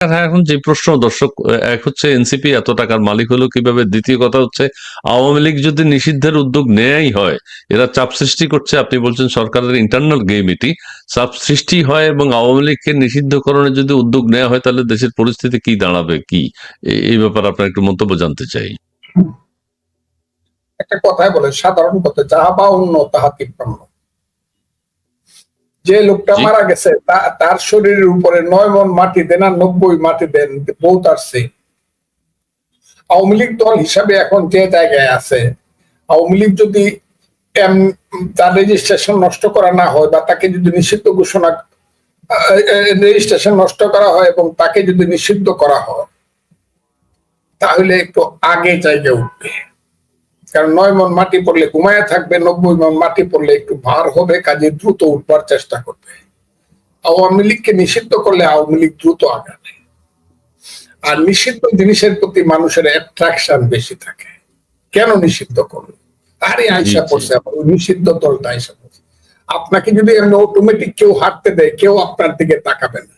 হ্যাঁ এখন যে প্রশ্ন, দর্শক এক হচ্ছে এনসিপি এত টাকার মালিক হলো কীভাবে? দ্বিতীয় কথা হচ্ছে, আওয়ামী লীগ যদি নিষিদ্ধের উদ্যোগ নেয়াই হয়, এরা চাপ সৃষ্টি করছে। আপনি বলছেন সরকারের ইন্টারনাল গেম এটি। চাপ সৃষ্টি হয় এবং আওয়ামী লীগকে নিষিদ্ধকরণে যদি উদ্যোগ নেওয়া হয়, তাহলে দেশের পরিস্থিতি কি দাঁড়াবে? কি? এই ব্যাপারে আপনার একটু মন্তব্য জানতে চাই। একটা কথাই বলে সাধারণ কথা যাহা বা অন্য তাহা তিপ্পান্ন যে লোকটা মারা গেছে তার শরীরের উপরে নয় মন মাটি দেন আর নব্বই মাটি দেন বউ তার সেই। আওয়ামী লীগ দল হিসাবে এখন যে জায়গায় আছে আওয়ামী লীগ যদি তার রেজিস্ট্রেশন নষ্ট করা না হয় বা তাকে যদি নিষিদ্ধ ঘোষণা রেজিস্ট্রেশন নষ্ট করা হয় এবং তাকে যদি নিষিদ্ধ করা হয় তাহলে একটু আগে জায়গায় উঠবে। কারণ নয় মন মাটি পড়লে ঘুমায় থাকবে নব্বই মন মাটি পড়লে একটু ভার হবে কাজে দ্রুত উঠবার চেষ্টা করবে। আওয়ামী লীগকে নিষিদ্ধ করলে আওয়ামী লীগ দ্রুত আগাবে। আর নিষিদ্ধ জিনিসের প্রতি মানুষের অ্যাট্রাকশন বেশি থাকে। কেন নিষিদ্ধ করল আরে আইসা। পড়ছে নিষিদ্ধ দলটা আইসা পড়ছে। আপনাকে যদি অটোমেটিক কেউ হাঁটতে দেয় কেউ আপনার দিকে তাকাবে না।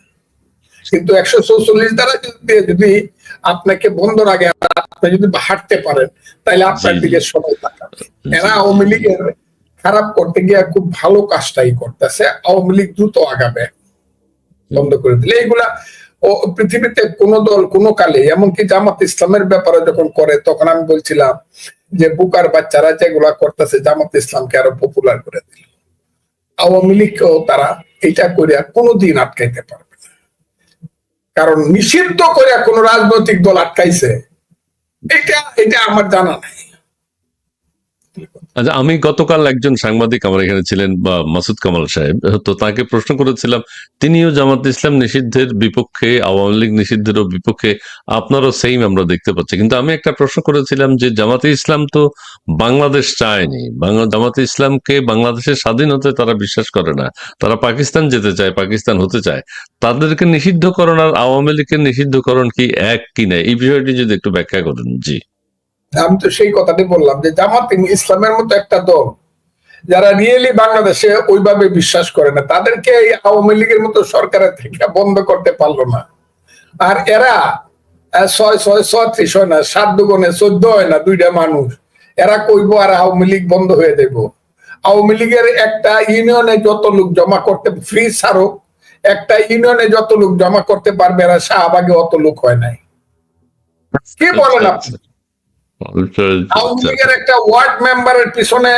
কিন্তু একশো চৌচল্লিশ দ্বারা যদি যদি আপনাকে বন্ধ রাখে আপনি যদি হাঁটতে পারেন তাহলে আপনার। দিকে সবাই তাকাবে। এরা আওয়ামী লীগের খারাপ করতে গিয়ে খুব ভালো কাজটাই করতেছে। আওয়ামী লীগ দ্রুত আগাবে। বন্ধ করে দিলে। এগুলা ও পৃথিবীতে কোন দল কোন কালে এমনকি জামাত ইসলামের ব্যাপারে যখন করে তখন আমি বলছিলাম যে বুকার বাচ্চারা যেগুলা করতেছে জামাত ইসলামকে আরও পপুলার করে দিল। আওয়ামী লীগকেও তারা এটা করে কোনোদিন আটকাইতে পারবে কারণ নিষিদ্ধ করে কোন রাজনৈতিক দল আটকাইছে এটা এটা আমার জানা নাই। আচ্ছা আমি গতকাল একজন সাংবাদিক আমার এখানে ছিলেন, বা মাসুদ কামাল সাহেব, তো তাকে প্রশ্ন করেছিলাম, তিনিও জামাত ইসলাম নিষিদ্ধের বিপক্ষে, আওয়ামী লীগ নিষিদ্ধেরও বিপক্ষে, আপনারও সেম আমরা দেখতে পাচ্ছি। কিন্তু আমি একটা প্রশ্ন করেছিলাম যে, জামাতে ইসলাম তো বাংলাদেশ চায়নি। বাংলা, জামাতে ইসলামকে বাংলাদেশের স্বাধীনতায় তারা বিশ্বাস করে না। তারা পাকিস্তান যেতে চায়, পাকিস্তান হতে চায়। তাদেরকে নিষিদ্ধকরণ আর আওয়ামী লীগের নিষিদ্ধকরণ কি এক কি না? এই বিষয়টি যদি একটু ব্যাখ্যা করেন। জি। আমি তো সেই কথাটি বললাম যে জামাত ইসলামের মতো একটা দল, যারা রিয়েলি বাংলাদেশে ওইভাবে বিশ্বাস করে না, তাদেরকে এই আওয়ামী লীগের মতো সরকারের থেকে বন্ধ করতে পারল না। আর এরা ছয় ছয় ছত্রিশ হয় না, সাত দুগুণে চোদ্দ হয় না দুইটা মানুষ। এরা কইব আর আওয়ামী লীগ বন্ধ হয়ে দেব আওয়ামী লীগের একটা ইউনিয়নে যত লোক জমা করতে, ফ্রি ছাড়ো, একটা ইউনিয়নে যত লোক জমা করতে পারবে, এরা শাহবাগে অত লোক হয় নাই। কি বলেন আপনি? আওয়ামী লীগের একটা ওয়ার্ড মেম্বারের পিছনে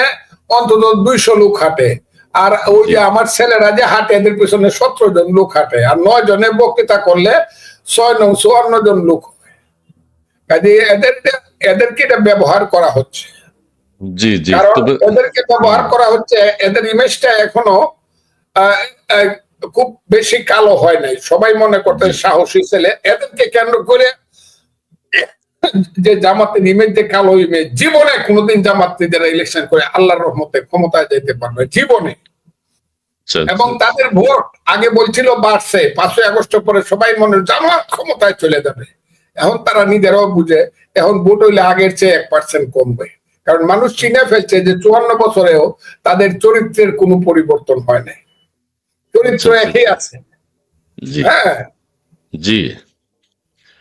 অন্তত দুইশো লোক হাঁটে। আর ওই যে আমার ছেলেরা যে হাঁটে এদের পিছনে সতেরো জন লোক হাঁটে। আর নয় জনের বক্তৃতা করলে ছয় নং চুয়ান্ন জন লোক কাজে এদের এদেরকে এটা ব্যবহার করা হচ্ছে? জি জি এদেরকে ব্যবহার করা হচ্ছে? এদের ইমেজটা এখনও খুব বেশি কালো হয় নাই। সবাই মনে করতে সাহসী ছেলে। এদেরকে কেন্দ্র করে যে জামাতের ইমেজ যে কালো ইমেজ জীবনে কোনোদিন জামাত যারা ইলেকশন করে আল্লাহর রহমতে ক্ষমতায় যেতে পারবে জীবনে। আচ্ছা, এবং তাদের ভোট আগে বলছিল বাড়ছে পাঁচই আগস্ট পরে সবাই মনে জামাত ক্ষমতায় চলে যাবে। এখন তারা নিজেরাও বুঝে এখন ভোট হইলে আগের চেয়ে এক পার্সেন্ট কমবে। কারণ মানুষ চিনে ফেলছে যে চুয়ান্ন বছরেও তাদের চরিত্রের কোনো পরিবর্তন হয় নাই। চরিত্র আচ্ছা, আচ্ছা। একই আছে। হ্যাঁ। জি।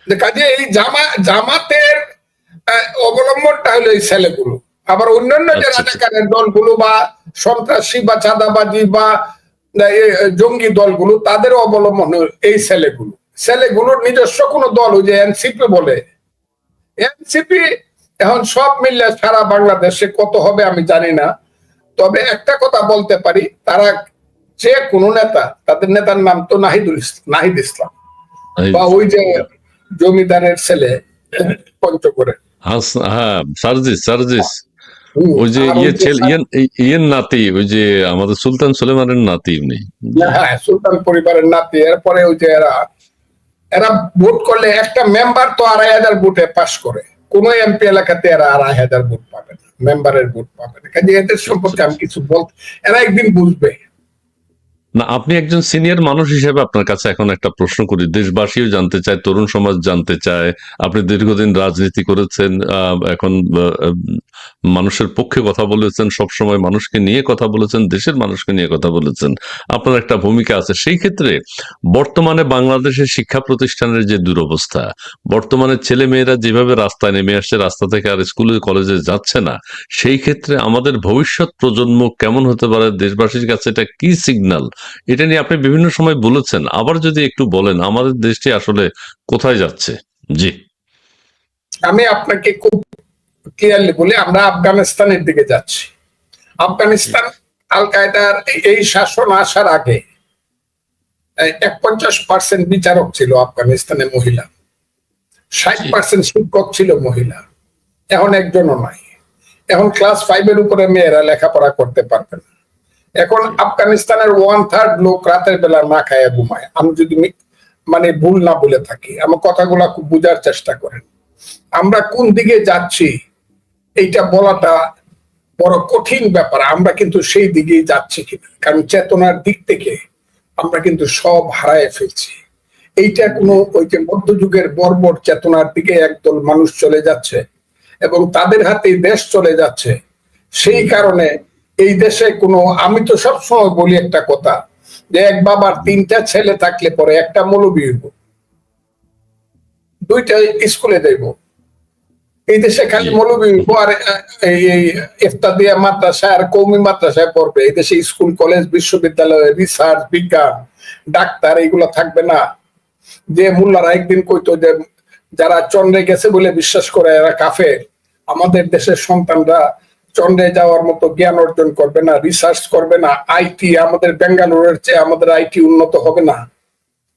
কাজে এই জামা জামাতের অবলম্বনটা হলো এই ছেলেগুলো। আবার অন্যান্য যে আচ্ছা, আচ্ছা। রাজাকারের দলগুলো বা সন্ত্রাসী বা চাঁদাবাজি বা জঙ্গি দলগুলো তাদেরও অবলম্বন এই ছেলেগুলো। ছেলেগুলোর নিজস্ব কোনো দল ওই যে এনসিপি বলে। এনসিপি এখন সব মিললে সারা বাংলাদেশে কত হবে আমি জানি না। তবে একটা কথা বলতে পারি তারা যে কোনো নেতা তাদের নেতার নাম তো নাহিদুল ইসলাম নাহিদ ইসলাম। বা ওই যে জমিদারের ছেলে পঞ্চগড়ে হ্যাঁ সার্জিস সার্জিস। ওই যে ইয়ে ছেলে ইয়ের ইয়ের নাতি ওই যে আমাদের সুলতান সুলেমানের নাতি উনি। হ্যাঁ সুলতান পরিবারের নাতি। এরপরে ওই যে এরা এরা ভোট করলে একটা মেম্বার তো আড়াই হাজার ভোটে পাশ করে। কোন এমপি এলাকাতে এরা আড়াই হাজার ভোট পাবে না মেম্বারের ভোট পাবে না। কাজে এদের সম্পর্কে আমি কিছু বলতে এরা একদিন বুঝবে। না, আপনি একজন সিনিয়র মানুষ হিসেবে আপনার কাছে এখন একটা প্রশ্ন করি। দেশবাসীও জানতে চায়, তরুণ সমাজ জানতে চায়। আপনি দীর্ঘদিন রাজনীতি করেছেন এখন মানুষের পক্ষে কথা বলেছেন সব সময় মানুষকে নিয়ে কথা বলেছেন, দেশের মানুষকে নিয়ে কথা বলেছেন। আপনার একটা ভূমিকা আছে। সেই ক্ষেত্রে বর্তমানে বাংলাদেশের শিক্ষা প্রতিষ্ঠানের যে দুরবস্থা, বর্তমানে ছেলে মেয়েরা যেভাবে রাস্তায় নেমে আসছে, রাস্তা থেকে আর স্কুলে, কলেজে যাচ্ছে না, সেই ক্ষেত্রে আমাদের ভবিষ্যৎ প্রজন্ম কেমন হতে পারে? দেশবাসীর কাছে এটা কি সিগন্যাল এটা নিয়ে আপনি বিভিন্ন সময় বলেছেন। আবার যদি একটু বলেন আমাদের দেশটি আসলে কোথায় যাচ্ছে? জি। আমি আপনাকে খুব ক্লিয়ারলি বলি আমরা আফগানিস্তানের দিকে যাচ্ছি। আফগানিস্তান আল কায়দার এই শাসন আসার আগে এক পঞ্চাশ পার্সেন্ট বিচারক ছিল আফগানিস্তানে মহিলা। ষাট পার্সেন্ট শিক্ষক ছিল মহিলা। এখন একজনও নাই। এখন ক্লাস ফাইভের উপরে মেয়েরা লেখাপড়া করতে পারবে না। এখন আফগানিস্তানের ওয়ান থার্ড লোক রাতের বেলা না খায় ঘুমায়। আমি যদি মানে ভুল না বলে থাকি, আমার কথাগুলা খুব বোঝার চেষ্টা করেন। আমরা কোন দিকে যাচ্ছি, এইটা বলাটা বড় কঠিন ব্যাপার। আমরা কিন্তু সেই দিকেই যাচ্ছি কিনা। কারণ চেতনার দিক থেকে আমরা কিন্তু সব হারায় ফেলছি। এইটা কোনো ওই যে মধ্যযুগের বর্বর চেতনার দিকে একদল মানুষ চলে যাচ্ছে এবং তাদের হাতেই দেশ চলে যাচ্ছে, সেই কারণে এই দেশে কোনো, আমি তো সবসময় বলি একটা কথা, যে এক বাবার তিনটা ছেলে থাকলে পরে একটা মৌলবী হইব। দুইটা স্কুলে দেব এই দেশে খালি। মৌলবী হইব আর মাদ্রাসা আর কৌমি মাদ্রাসায় পড়বে। এই দেশে স্কুল, কলেজ, বিশ্ববিদ্যালয় রিসার্চ বিজ্ঞান, ডাক্তার, এইগুলো থাকবে না। যে মোল্লারা একদিন কইতো যে, যারা চন্দ্রে গেছে বলে বিশ্বাস করে এরা কাফের, আমাদের দেশের সন্তানরা চন্দ্রে যাওয়ার মতো জ্ঞান অর্জন করবে না রিসার্চ করবে না আইটি আমাদের বেঙ্গালুরুর চেয়ে আমাদের আইটি উন্নত হবে না।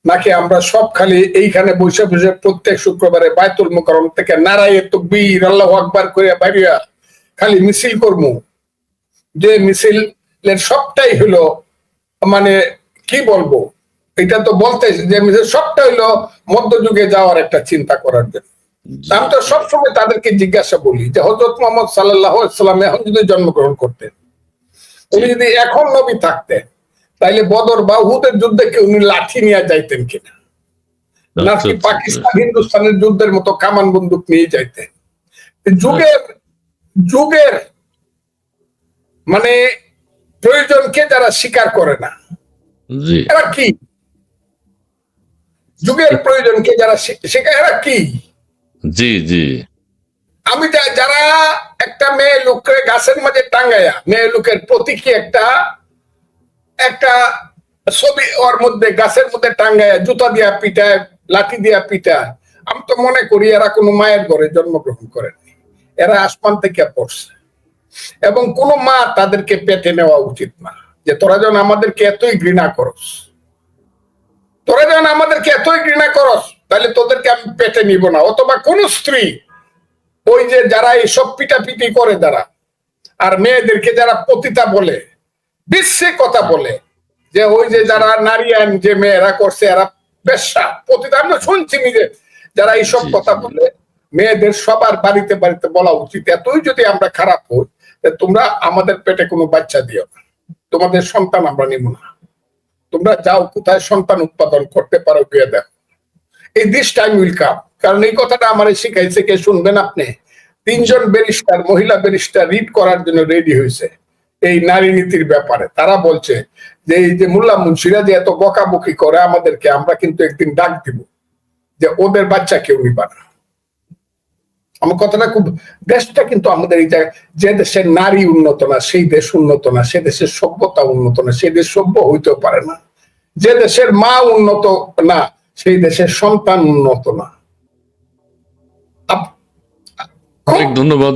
নাকি আমরা সব খালি এইখানে বসে বসে প্রত্যেক শুক্রবারে বায়তুল মুকাররম থেকে নারায়ে তকবীর, আল্লাহু আকবার করে বাইরিয়া খালি মিছিল করব যে মিছিলের সবটাই হলো মানে কি বলব? এটা তো বলতে যে মিছিল সবটা হলো মধ্যযুগে যাওয়ার একটা চিন্তা করার জন্য। আমি তো সবসময় তাদেরকে জিজ্ঞাসা বলি যে হজরত মোহাম্মদ সাল্লাহ সাল্লাম এখন যদি জন্মগ্রহণ করতেন উনি যদি এখন নবী থাকতেন তাইলে বদর বা উহুদের যুদ্ধে কি উনি লাঠি নিয়ে যাইতেন কিনা? নাকি পাকিস্তান হিন্দুস্তানের যুদ্ধের মতো কামান বন্দুক নিয়ে যাইতেন? যুগের যুগের মানে প্রয়োজনকে যারা স্বীকার করে না এরা কি? যুগের প্রয়োজনকে যারা স্বীকার এরা কি? জি জি। আমি যারা একটা মেয়ে লোককে গাছের মাঝে টাঙ্গায়া মেয়ে লোকের প্রতীকী একটা একটা ছবি ওর মধ্যে, গাছের মধ্যে টাঙ্গায়া জুতা দিয়া পিটায়, লাঠি দিয়া পিটায়, আমি তো মনে করি এরা কোনো মায়ের ঘরে জন্মগ্রহণ করেনি এরা আসমান থেকে পড়ছে। এবং কোনো মা তাদেরকে পেটে নেওয়া উচিত না। যে তোরা যেন আমাদেরকে এতই ঘৃণা করস। তোরা যখন আমাদেরকে এতই ঘৃণা করস। তাহলে তোদেরকে আমি পেটে নিব না। অথবা কোন স্ত্রী ওই যে যারা এইসব পিটাপিটি করে যারা আর মেয়েদেরকে যারা পতিতা বলে বিশ্বে কথা বলে যে ওই যে যারা নারী আইন যে মেয়েরা করছে এরা পেশা পতিতা। আমরা শুনছি নিজে যারা এইসব কথা বলে মেয়েদের সবার বাড়িতে বাড়িতে বলা উচিত এতই যদি আমরা খারাপ হই তোমরা আমাদের পেটে কোনো বাচ্চা দিও না। তোমাদের সন্তান আমরা নিব না। তোমরা যাও কোথায় সন্তান উৎপাদন করতে পারো গিয়ে দেখো। এই দিস টাইম উইল কাম কারণ এই কথাটা আমার শিখাইছে, কে শুনবেন আপনি? তিনজন ব্যারিস্টার মহিলা ব্যারিস্টার রিড করার জন্য রেডি হয়েছে এই নারী নীতির ব্যাপারে। তারা বলছে যে, এই যে মোল্লা মুন্সিরা যে এত বকাবকি করে আমাদেরকে, আমরা কিন্তু একদিন ডাক দিব যে, ওদের বাচ্চা কেউ নিবা না। আমার কথাটা খুব, দেশটা কিন্তু আমাদের এই যে দেশের নারী উন্নত না, সেই দেশ উন্নত না, সে দেশের সভ্যতা উন্নত না সেই দেশ সভ্য হইতেও পারে না। যে দেশের মা উন্নত না সেই দেশের সন্তান উন্নত না। অনেক ধন্যবাদ।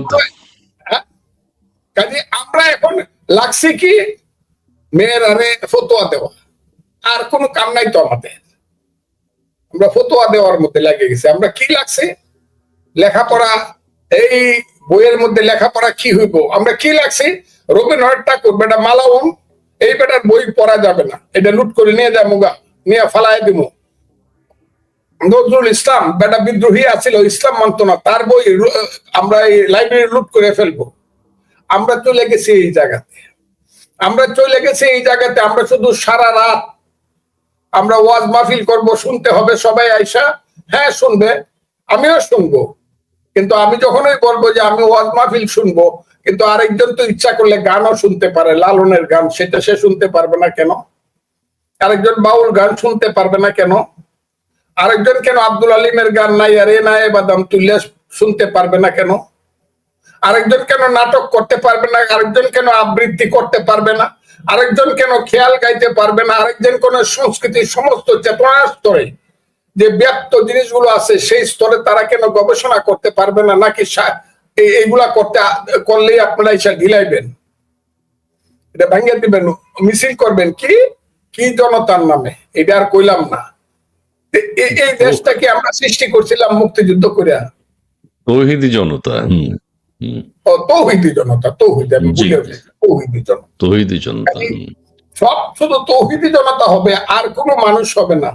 কাজে আমরা এখন লাগছে কি মেয়ের আরে ফতোয়া দেওয়া। আর কোনো কাম নাই তো আমাদের। আমরা ফতোয়া দেওয়ার মধ্যে লাগে গেছে। আমরা কি লাগছে? লেখাপড়া এই বইয়ের মধ্যে লেখাপড়া কি হইব? আমরা কি লাগছে? রবীন্দ্রনাথ ঠাকুর বেটা মালাউন এই বেটার বই পড়া যাবে না। এটা লুট করে নিয়ে যাব গা নিয়ে ফালাই দিব নজরুল ইসলাম, বেটা বিদ্রোহী আছিল ইসলাম মানত না। তার বই আমরা এই লাইব্রেরি লুট করে ফেলব। আমরা চলে গেছি এই জায়গাতে। আমরা চলে গেছি এই জায়গাতে, আমরা শুধু সারা রাত আমরা ওয়াজ মাহফিল করব, শুনতে হবে সবাই আইসা। হ্যাঁ শুনবে। আমিও শুনব। কিন্তু আমি যখনই বলব যে আমি ওয়াজ মাহফিল শুনব, কিন্তু আরেকজন তো ইচ্ছা করলে গানও শুনতে পারে, লালনের গান, সেটা সে শুনতে পারবে না কেন? আরেকজন বাউল গান শুনতে পারবে না কেন? আরেকজন কেন আব্দুল আলিমের গান নাই? আর এ নাই বাদাম তুল্লা শুনতে পারবে না কেন? আরেকজন কেন নাটক করতে পারবে না? আরেকজন কেন আবৃত্তি করতে পারবে না? আরেকজন কেন খেয়াল গাইতে পারবে না? আরেকজন কোন সংস্কৃতির সমস্ত চেতনার স্তরে যে ব্যক্ত জিনিসগুলো আছে, সেই স্তরে তারা কেন গবেষণা করতে পারবে না? নাকি এইগুলা করতে করলেই আপনারা এসে ঢিলাইবেন? এটা ভাঙিয়ে দিবেন, মিছিল করবেন কি? কি জনতার নামে? এটা আর কইলাম না। এই দেশটাকে আমরা সৃষ্টি করছিলাম মুক্তিযুদ্ধ করে তৌহিদি জনতা হুম, হুম, ও তৌহিদি জনতা তৌহিদি আমি। তৌহিদি জনতা। তৌহিদি জনতা সব শুধু তৌহিদি জনতা হবে আর কোনো মানুষ হবে না।